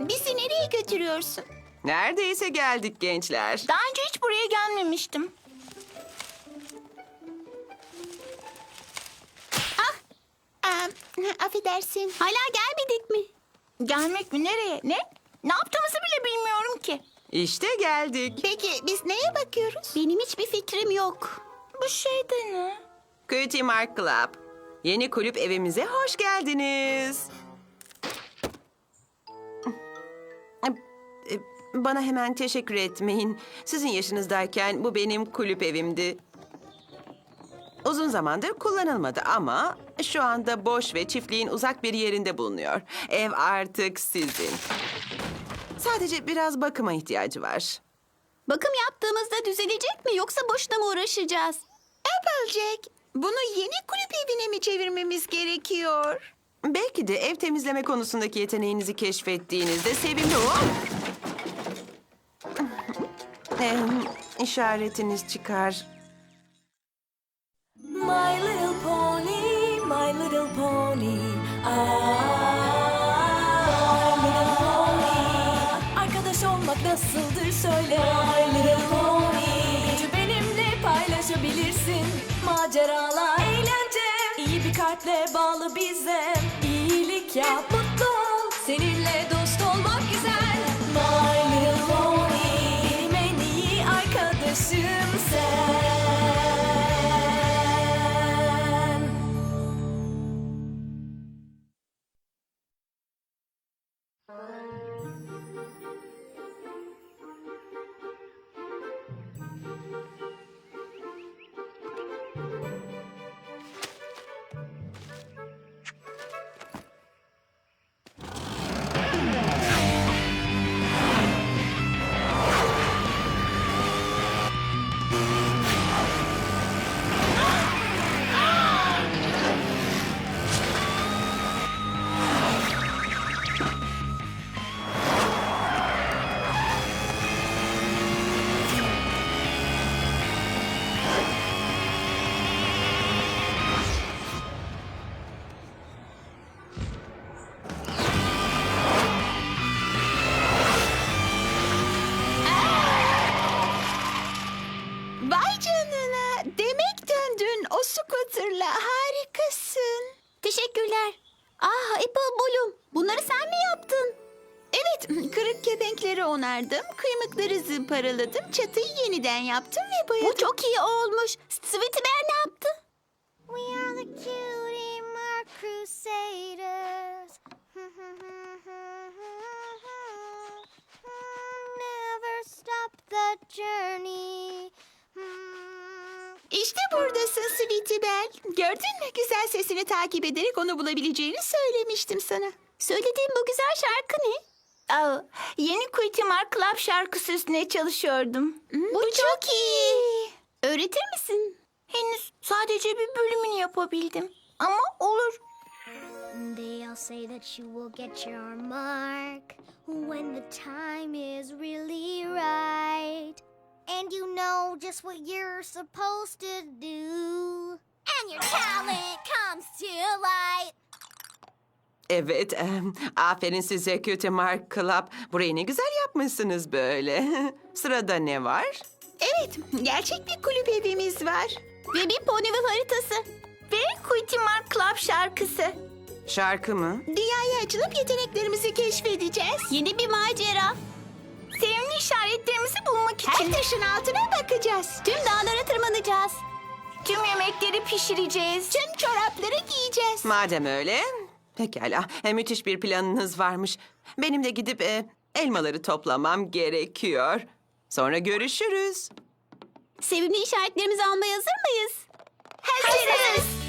Bizi nereye götürüyorsun? Neredeyse geldik gençler. Daha önce hiç buraya gelmemiştim. Ah! Aa, affedersin. Hala gelmedik mi? Gelmek mi? Nereye? Ne? Ne yaptığımızı bile bilmiyorum ki. İşte geldik. Peki biz neye bakıyoruz? Benim hiçbir fikrim yok. Bu şey de ne? Cutie Mark Club. Yeni kulüp evimize hoş geldiniz. Bana hemen teşekkür etmeyin. Sizin yaşınızdayken bu benim kulüp evimdi. Uzun zamandır kullanılmadı ama şu anda boş ve çiftliğin uzak bir yerinde bulunuyor. Ev artık sizin. Sadece biraz bakıma ihtiyacı var. Bakım yaptığımızda düzelecek mi yoksa boşuna mı uğraşacağız? Applejack, bunu yeni kulüp evine mi çevirmemiz gerekiyor? Belki de ev temizleme konusundaki yeteneğinizi keşfettiğinizde sevimli o. Em, işaretiniz çıkar. My little pony, my little pony. Ah, my little pony. Arkadaş olmak nasıldır söyle. My little pony. Gücü benimle paylaşabilirsin. Maceralar, eğlence. İyi bir kalple bağlı bize. İyilik yap, mutlu ol. Seninle Apple Bloom. Bunları sen mi yaptın? Evet. Kırık kepenkleri onardım. Kıymıkları zımparaladım. Çatıyı yeniden yaptım ve boyadım. Bu çok iyi olmuş. Sweetie Bear ne yaptı? We are the cutie mark crusaders. Never stop the journey. İşte buradasın Sweetie Belle. Gördün mü? Güzel sesini takip ederek onu bulabileceğini söylemiştim sana. Söylediğim bu güzel şarkı ne? Aa, yeni Quitty Mark Club şarkısı üstüne çalışıyordum. bu, çok, iyi. Öğretir misin? Henüz sadece bir bölümünü yapabildim. Ama olur. They all say that you will get your mark when the time is really right. And you know just what you're supposed to do. And your talent comes to light. Evet, em, aferin size Cutie Mark Club. Burayı ne güzel yapmışsınız böyle. Sırada ne var? Evet, gerçek bir kulüp evimiz var. Ve bir Ponyville haritası. Ve Quitty Mark Club şarkısı. Şarkı mı? Dünyaya açılıp yeteneklerimizi keşfedeceğiz. Yeni bir macera. Sevimli işaretlerimizi bulmak için. Her taşın altına bakacağız. Tüm dağlara tırmanacağız. Tüm yemekleri pişireceğiz. Tüm çorapları giyeceğiz. Madem öyle, pekala. E, müthiş bir planınız varmış. Benim de gidip e, elmaları toplamam gerekiyor. Sonra görüşürüz. Sevimli işaretlerimizi almaya hazır mıyız? Hazırız.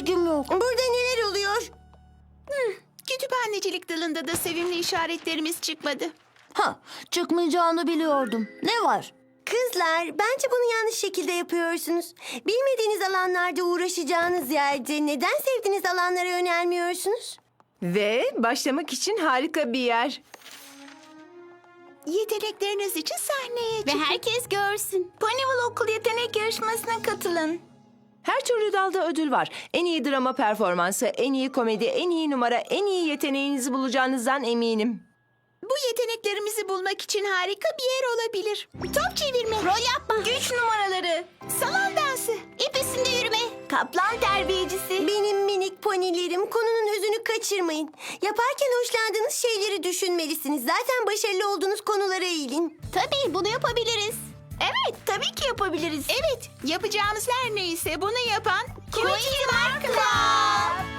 İlgim yok. Burada neler oluyor? Kütüphanecilik dalında da sevimli işaretlerimiz çıkmadı. Ha, çıkmayacağını biliyordum. Ne var? Kızlar, bence bunu yanlış şekilde yapıyorsunuz. Bilmediğiniz alanlarda uğraşacağınız yerde neden sevdiğiniz alanlara yönelmiyorsunuz? Ve başlamak için harika bir yer. Yetenekleriniz için sahneye Ve çıkın. herkes görsün. Ponyville Okul Yetenek Yarışması'na katılın. Her türlü dalda ödül var. En iyi drama performansı, en iyi komedi, en iyi numara, en iyi yeteneğinizi bulacağınızdan eminim. Bu yeteneklerimizi bulmak için harika bir yer olabilir. Top çevirme. Rol yapma. Güç numaraları. Salon dansı. İp üstünde yürüme. Kaplan terbiyecisi. Benim minik ponilerim, konunun özünü kaçırmayın. Yaparken hoşlandığınız şeyleri düşünmelisiniz. Zaten başarılı olduğunuz konulara eğilin. Tabii bunu yapabiliriz. Evet tabii ki yapabiliriz. Evet, yapacağımız her neyse bunu yapan Cutie Mark Club.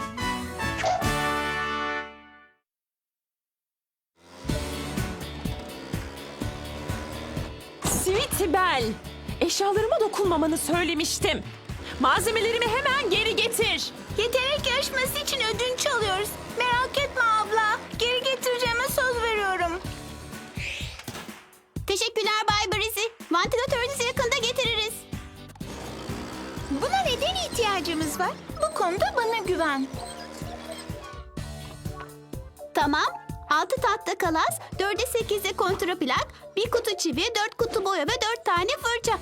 Sweetibel, eşyalarıma dokunmamanı söylemiştim. Malzemelerimi hemen geri getir. Yetenek yarışması için ödünç alıyoruz. Merak etme Teşekkürler Bay Brizi. Vantilatörünüzü yakında getiririz. Buna neden ihtiyacımız var? Bu konuda bana güven. Tamam. Altı tahta kalas, dörde sekize kontraplak, bir kutu çivi, dört kutu boya ve dört tane fırça.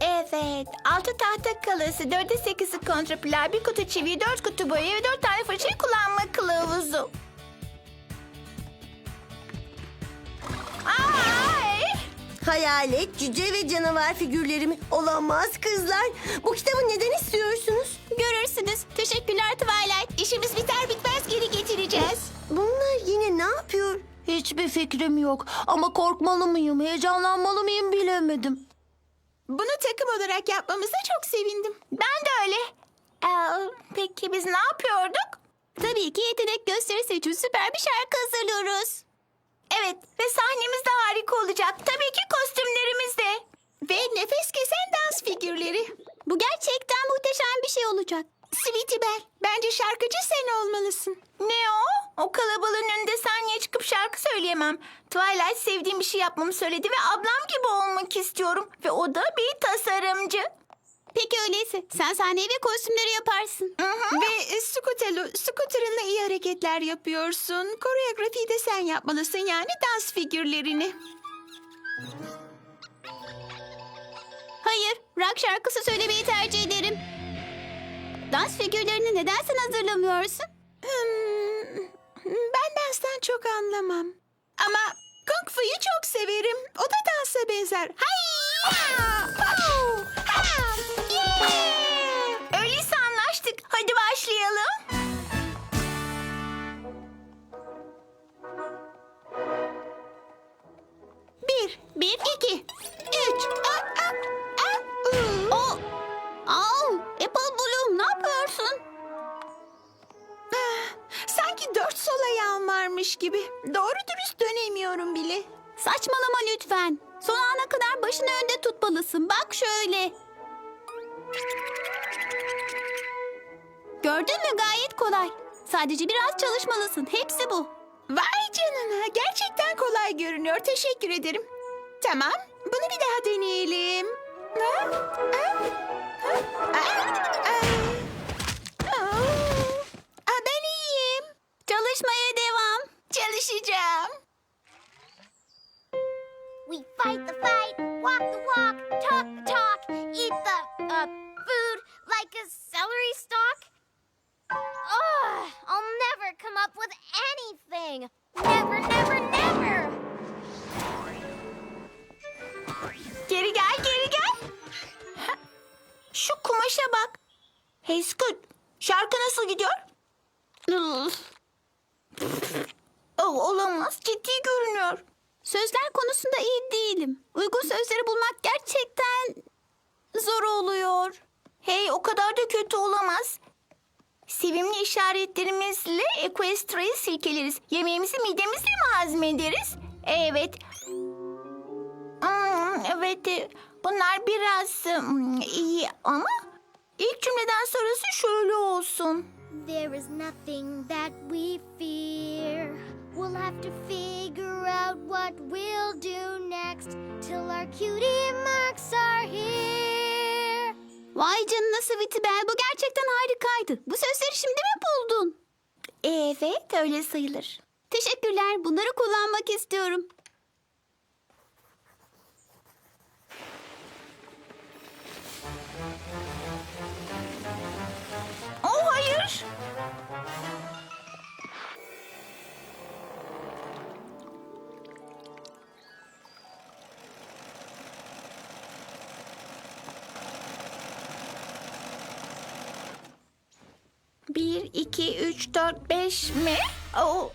Evet, altı tahta kalası, dörde sekizi kontraplak, bir kutu çivi, dört kutu boya ve dört tane fırçayı kullanma kılavuzu. Ay! Hayalet, cüce ve canavar figürlerimi olamaz kızlar. Bu kitabı neden istiyorsunuz? Görürsünüz. Teşekkürler Twilight. İşimiz biter bitmez geri getireceğiz. Bunlar yine ne yapıyor? Hiçbir fikrim yok. Ama korkmalı mıyım, heyecanlanmalı mıyım bilemedim. Bunu takım olarak yapmamıza çok sevindim. Ben de öyle. Ee, peki biz ne yapıyorduk? Tabii ki yetenek gösterisi için süper bir şarkı hazırlıyoruz. Evet ve sahnemiz de harika olacak. Tabii ki kostümlerimiz de. Ve nefes kesen dans figürleri. Bu gerçekten muhteşem bir şey olacak. Sweetie Belle, bence şarkıcı sen olmalısın. Ne o? O kalabalığın önünde sahneye çıkıp şarkı söyleyemem. Twilight sevdiğim bir şey yapmamı söyledi ve ablam gibi olmak istiyorum. Ve o da bir tasarımcı. Peki öyleyse sen sahneyi ve kostümleri yaparsın. Ve e, Scooter'lı, Scooter'ınla iyi hareketler yapıyorsun. Koreografiyi de sen yapmalısın yani dans figürlerini. Hayır, rock şarkısı söylemeyi tercih ederim. Dans figürlerini neden sen hazırlamıyorsun? Hmm, ben danstan çok anlamam. Ama Kung Fu'yu çok severim. O da dansa benzer. Hayya! Pow! Ha! Öyleyse anlaştık. Hadi başlayalım. Bir, Bir, iki, üç. a. O, Au, Apple ne yapıyorsun? Sanki dört sol ayağım varmış gibi. Doğru dürüst dönemiyorum bile. Saçmalama lütfen. Son ana kadar başını önde tutmalısın. Bak şöyle. Gördün mü gayet kolay. Sadece biraz çalışmalısın. Hepsi bu. Vay canına, gerçekten kolay görünüyor. Teşekkür ederim. Tamam, bunu bir daha deneyelim. Ha? Ha? Ha? Aa, aa. Çalışmaya devam. Çalışacağım. We fight the fight, walk the walk, talk the talk, eat the uh, food like a celery stalk. Ugh, I'll never come up with anything. Never, never, never. Geri gel, geri gel. Şu kumaşa bak. Hey Scoot, şarkı nasıl gidiyor? oh, olamaz, ciddi görünüyor. Sözler konusunda iyi değilim. Uygun sözleri bulmak gerçekten zor oluyor. Hey, o kadar da kötü olamaz. Sevimli işaretlerimizle Equestria'yı silkeleriz. Yemeğimizi midemizle mi hazmederiz? Evet. Hmm, evet, e, bunlar biraz hmm, iyi ama İlk cümleden sonrası şöyle olsun. There is nothing that we fear. We'll have to figure out what we'll do next till our cutie marks are here. Vay canına Sweetibel bu gerçekten harikaydı. Bu sözleri şimdi mi buldun? Evet öyle sayılır. Teşekkürler bunları kullanmak istiyorum. Hayır. Bir, iki, üç, dört, beş mi? Aa.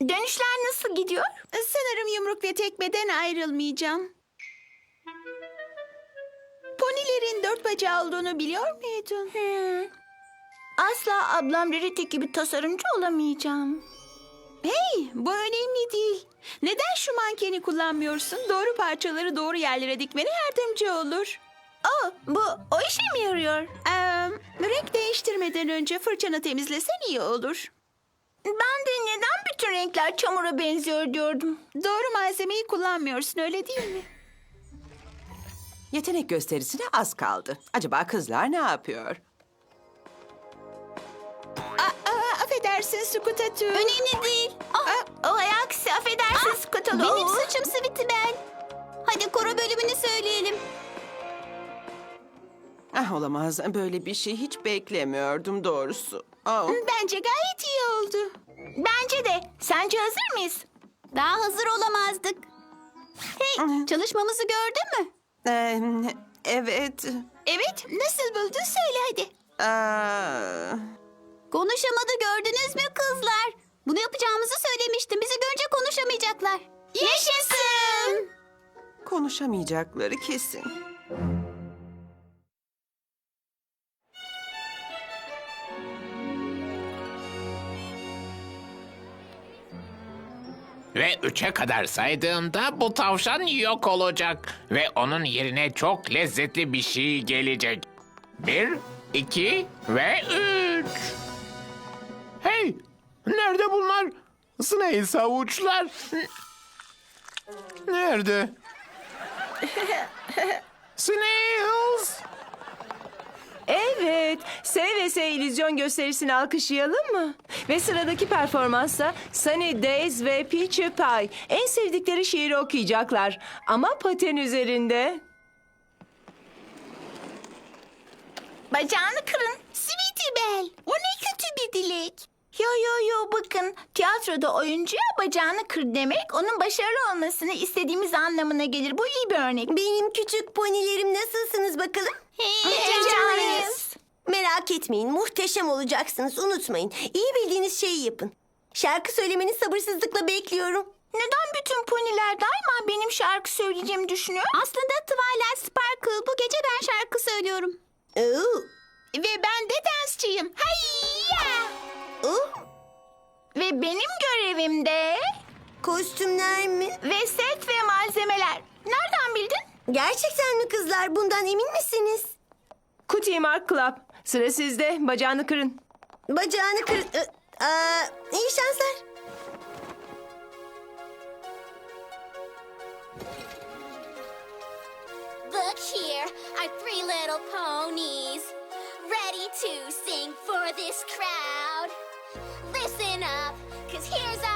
Dönüşler nasıl gidiyor? Sanırım yumruk ve tekmeden ayrılmayacağım. Dört bacağı olduğunu biliyor muydun? Asla ablam Rarity gibi tasarımcı olamayacağım. Hey, bu önemli değil. Neden şu mankeni kullanmıyorsun? Doğru parçaları doğru yerlere dikmene yardımcı olur. Oh, bu o işe mi yarıyor? Ee, renk değiştirmeden önce fırçanı temizlesen iyi olur. Ben de neden bütün renkler çamura benziyor diyordum. Doğru malzemeyi kullanmıyorsun öyle değil mi? Yetenek gösterisine az kaldı. Acaba kızlar ne yapıyor? Aa, aa, affedersin Sukutatu. Önemli değil. o ay aksi affedersin Skutalu. Benim suçum Sweetibel. Hadi koro bölümünü söyleyelim. Ah olamaz. Böyle bir şey hiç beklemiyordum doğrusu. Oh. Bence gayet iyi oldu. Bence de. Sence hazır mıyız? Daha hazır olamazdık. Hey, çalışmamızı gördün mü? Ee, evet. Evet, nasıl buldun söyle hadi. Aa, Konuşamadı gördünüz mü kızlar? Bunu yapacağımızı söylemiştim. Bizi görünce konuşamayacaklar. Yaşasın! konuşamayacakları kesin. Ve üçe kadar saydığımda bu tavşan yok olacak. Ve onun yerine çok lezzetli bir şey gelecek. Bir, iki ve üç. Hey! Nerede bunlar? Snails havuçlar. Nerede? Snails! Evet, S ve S illüzyon gösterisini alkışlayalım mı? Ve sıradaki performansta Sunny Days ve Peachy Pie en sevdikleri şiiri okuyacaklar. Ama paten üzerinde. Bacağını kırın. Sweetie Belle. O ne kötü bir dilek. Yo yo yo bakın tiyatroda oyuncuya bacağını kır demek onun başarılı olmasını istediğimiz anlamına gelir. Bu iyi bir örnek. Benim küçük ponilerim nasılsınız bakalım? Heyecanlıyız. Merak etmeyin muhteşem olacaksınız unutmayın. İyi bildiğiniz şeyi yapın. Şarkı söylemeni sabırsızlıkla bekliyorum. Neden bütün poniler daima benim şarkı söyleyeceğimi düşünüyor? Aslında Twilight Sparkle bu gece ben şarkı söylüyorum. Oo, Ve ben de dansçıyım. Hayya! oo. Ve benim görevim de Kostümler mi? ve set ve malzemeler. Nereden bildin? Gerçekten mi kızlar? Bundan emin misiniz? Cutie Mark Club. Sıra sizde. Bacağını kırın. Bacağını kır... Aa, iyi şanslar. Look here, our three little ponies, ready to sing for this crowd. Listen up, cause here's our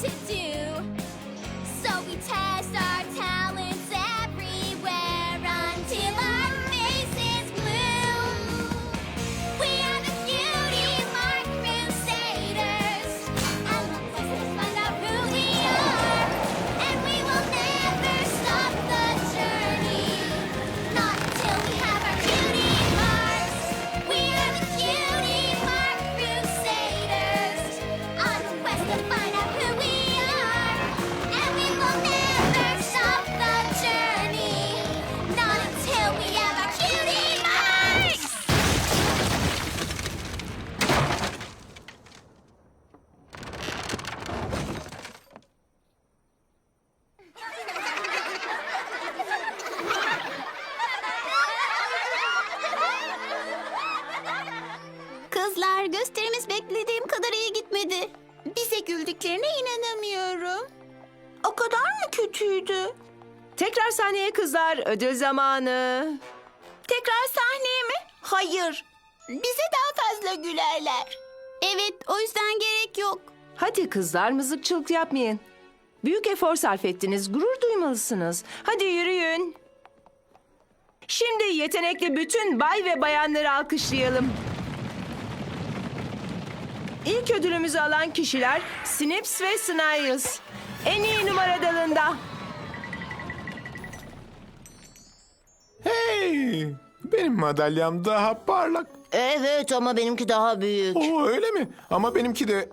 hard to Tekrar sahneye kızlar. Ödül zamanı. Tekrar sahneye mi? Hayır. Bize daha fazla gülerler. Evet, o yüzden gerek yok. Hadi kızlar mızıkçılık yapmayın. Büyük efor sarf ettiniz. Gurur duymalısınız. Hadi yürüyün. Şimdi yetenekli bütün bay ve bayanları alkışlayalım. İlk ödülümüzü alan kişiler Snips ve Sniles. En iyi numara dalında. Hey! Benim madalyam daha parlak. Evet ama benimki daha büyük. Oo öyle mi? Ama benimki de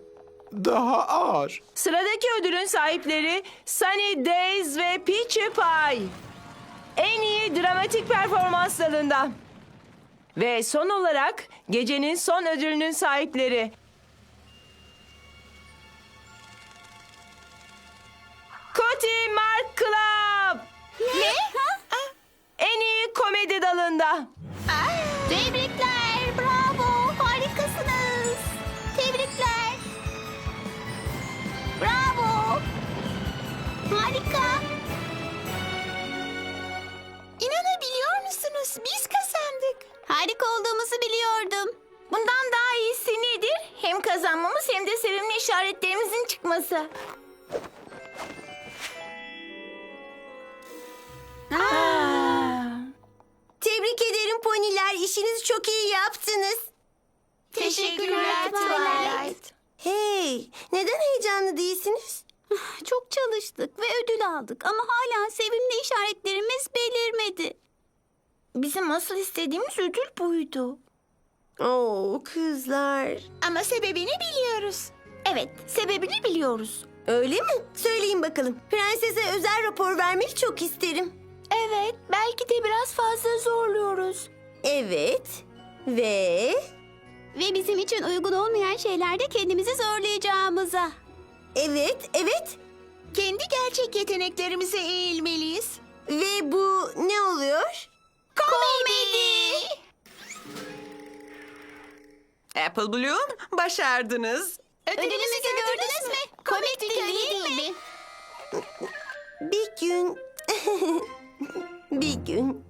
daha ağır. Sıradaki ödülün sahipleri Sunny Days ve Peachy Pie. En iyi dramatik performans dalında. Ve son olarak gecenin son ödülünün sahipleri. Cootie Mark Club. Ne? Dalında. Tebrikler, bravo, harikasınız. Tebrikler. Bravo. Harika. İnanabiliyor musunuz? Biz kazandık. Harika olduğumuzu biliyordum. Bundan daha iyisi nedir? Hem kazanmamız hem de sevimli işaretlerimizin çıkması. Ederim poniler. İşinizi çok iyi yaptınız. Teşekkürler Twilight. Hey, neden heyecanlı değilsiniz? Çok çalıştık ve ödül aldık ama hala sevimli işaretlerimiz belirmedi. Bizim asıl istediğimiz ödül buydu. Oo kızlar. Ama sebebini biliyoruz. Evet, sebebini biliyoruz. Öyle mi? Söyleyin bakalım. Prensese özel rapor vermek çok isterim. Evet, belki de biraz fazla zorluyoruz. Evet. Ve... Ve bizim için uygun olmayan şeylerde kendimizi zorlayacağımıza. Evet, evet. Kendi gerçek yeteneklerimize eğilmeliyiz. Ve bu ne oluyor? Komedi! Apple Bloom başardınız. Ödülümüzü gördünüz mü? Komikti değil mi? Bir gün... bir gün